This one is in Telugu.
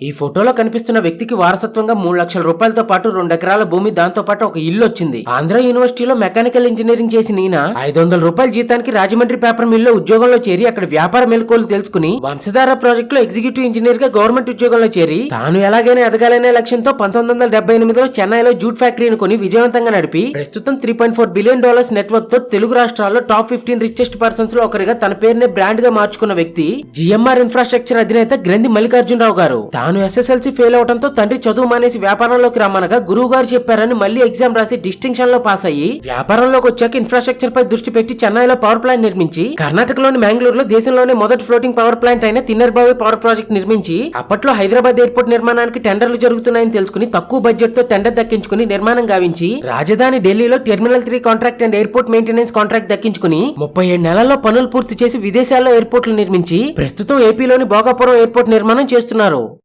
ఈ ఫోటోలో కనిపిస్తున్న వ్యక్తికి వారసత్వంగా మూడు లక్షల రూపాయలతో పాటు రెండు ఎకరాల భూమి దాంతో పాటు ఒక ఇల్లు వచ్చింది. ఆంధ్ర యూనివర్సిటీలో మెకానికల్ ఇంజనీరింగ్ చేసిన ఈయన ఐదు వందల రూపాయల జీతానికి రాజమండ్రి పేపర్ మిల్లో ఉద్యోగంలో చేరి అక్కడ వ్యాపార మెలకువలు తెలుసుకుని వంశధార ప్రాజెక్ట్లో ఎగ్జిక్యూటివ్ ఇంజనీర్గా గవర్నమెంట్ ఉద్యోగంలో చేరి తాను ఎలాగైనా ఎదగాలనే లక్ష్యంతో పంతొమ్మిది వందల డెబ్బై ఎనిమిదిలో చెన్నైలో జూట్ ఫ్యాక్టరీని కొని విజయవంతంగా నడిపి ప్రస్తుతం three point four billion dollars నెట్వర్క్తో Telugu రాష్ట్రాల్లో టాప్ ఫిఫ్టీన్ రిచెస్ట్ పర్సన్స్లో ఒకరిగా తన పేరునే బ్రాండ్గా మార్చుకున్న వ్యక్తి జిఎంఆర్ ఇన్ఫ్రాస్ట్రక్చర్ అధినేత గ్రంథి మల్లికార్జునరావు గారు. తాను ఎస్ఎస్ఎల్సీ ఫెయిల్ అవడంతో తండ్రి చదువు మానేసి వ్యాపారంలోకి రమ్మనగా గురువు గారు చెప్పారని మళ్ళీ ఎగ్జామ్ రాసి డిస్టింక్షన్లో పాస్ అయ్యి వ్యాపారంలోకి వచ్చాక ఇన్ఫ్రాస్ట్రక్చర్ పై దృష్టి పెట్టి చెన్నైలో పవర్ ప్లాంట్ నిర్మించి కర్ణాటకలోని బెంగళూరులో దేశంలోనే మొదటి ఫ్లోటింగ్ పవర్ ప్లాంట్ అయిన తిన్నర్బావి పవర్ ప్రాజెక్ట్ నిర్మించి అప్పట్లో హైదరాబాద్ ఎయిర్పోర్ట్ నిర్మాణానికి టెండర్లు జరుగుతున్నాయని తెలుసుకుని తక్కువ బడ్జెట్తో టెండర్ దక్కించుకుని నిర్మాణం గావించి రాజధాని ఢిల్లీలో terminal three contract and airport maintenance contract దక్కించుకుని ముప్పై ఏడు నెలల్లో పనులు పూర్తి చేసి విదేశాల్లో ఎయిర్పోర్ట్లు నిర్మించి ప్రస్తుతం ఏపీలోని భోగాపురం ఎయిర్పోర్ట్ నిర్మాణం చేస్తున్నారు.